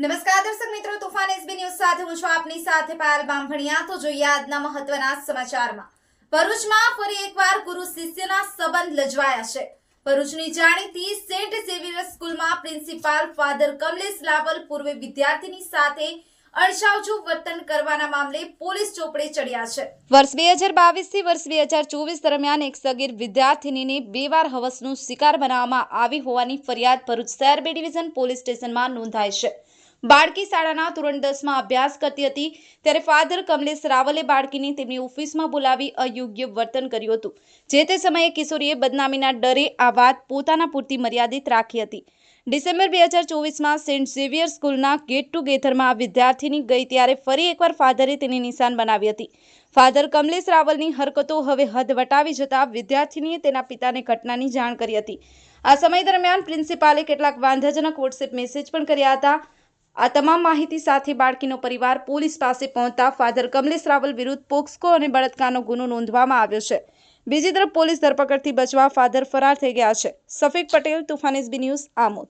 નમસ્કાર દર્શક મિત્રો, તુફાન એસબી ન્યૂઝ સાથે હું છું આપની સાથે પાયલ બામભણિયા. તો જોઈએ આજના મહત્વના સમાચારમાં. ભરૂચમાં ફરી એકવાર ગુરુ શિષ્યના સંબંધ લજવાયા છે. ભરૂચની જાણીતી સેન્ટ ઝેવિયર સ્કૂલમાં પ્રિન્સિપાલ ફાધર કમલેશ લાવલ પૂર્વે વિદ્યાર્થીની સાથે અણસાવજુ વર્તન કરવાના મામલે પોલીસ ચોપડે ચડ્યા છે. વર્ષ બે હજાર બાવીસથી વર્ષ બે હજાર ચોવીસ દરમિયાન એક સગીર વિદ્યાર્થીનીને બે વાર હવસનો શિકાર બનાવવામાં આવી હોવાની ફરિયાદ ભરૂચ શહેર ડિવિઝન પોલીસ સ્ટેશનમાં નોંધાઈ છે. બાળકી શાળાના ધોરણ દસમાં અભ્યાસ કરતી હતી. ત્યારે ફાધર કમલેશ રાવલે બાળકીને તેમની ઓફિસમાં બોલાવી અયોગ્ય વર્તન કર્યું હતું. જે તે સમયે કિશોરીએ બદનામીના ડરે આ વાત પોતાના પૂરતી મર્યાદિત રાખી હતી. ડિસેમ્બર બે હજાર ચોવીસમાં સેન્ટ ઝેવિયર સ્કૂલના ગેટ ટુગેધરમાં આ વિદ્યાર્થીની ગઈ ત્યારે ફરી એકવાર ફાધરે તેને નિશાન બનાવી હતી. ફાધર કમલેશ રાવલની હરકતો હવે હદ વટાવી જતા વિદ્યાર્થીનીએ તેના પિતાને ઘટનાની જાણ કરી હતી. આ સમય દરમિયાન પ્રિન્સિપાલે કેટલાક વાંધાજનક વોટ્સએપ મેસેજ પણ કર્યા હતા. આ તમામ માહિતી સાથે બાળકીનો પરિવાર પોલીસ પાસે પહોંચતા ફાધર કમલેશ રાવલ વિરુદ્ધ પોક્સકો અને બળાત્કારનો ગુનો નોંધવામાં આવ્યો છે. બીજી તરફ પોલીસ ધરપકડથી બચવા ફાધર ફરાર થઈ ગયા છે. Shafiq Patel, Toofan S B news Amod.